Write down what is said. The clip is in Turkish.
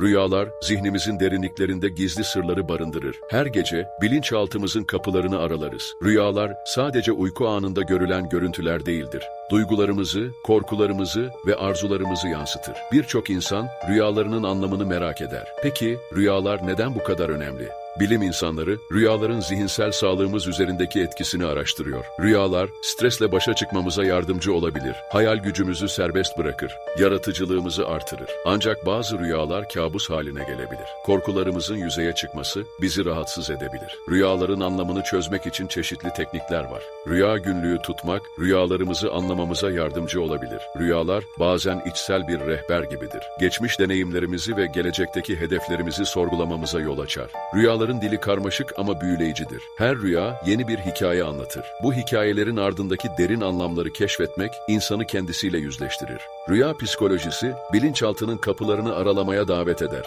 Rüyalar, zihnimizin derinliklerinde gizli sırları barındırır. Her gece bilinçaltımızın kapılarını aralarız. Rüyalar sadece uyku anında görülen görüntüler değildir. Duygularımızı, korkularımızı ve arzularımızı yansıtır. Birçok insan rüyalarının anlamını merak eder. Peki rüyalar neden bu kadar önemli? Bilim insanları rüyaların zihinsel sağlığımız üzerindeki etkisini araştırıyor. Rüyalar stresle başa çıkmamıza yardımcı olabilir. Hayal gücümüzü serbest bırakır. Yaratıcılığımızı artırır. Ancak bazı rüyalar kabus haline gelebilir. Korkularımızın yüzeye çıkması bizi rahatsız edebilir. Rüyaların anlamını çözmek için çeşitli teknikler var. Rüya günlüğü tutmak rüyalarımızı anlamamıza yardımcı olabilir. Rüyalar bazen içsel bir rehber gibidir. Geçmiş deneyimlerimizi ve gelecekteki hedeflerimizi sorgulamamıza yol açar. Rüyaların dili karmaşık ama büyüleyicidir. Her rüya yeni bir hikaye anlatır. Bu hikayelerin ardındaki derin anlamları keşfetmek insanı kendisiyle yüzleştirir. Rüya psikolojisi bilinçaltının kapılarını aralamaya davet eder.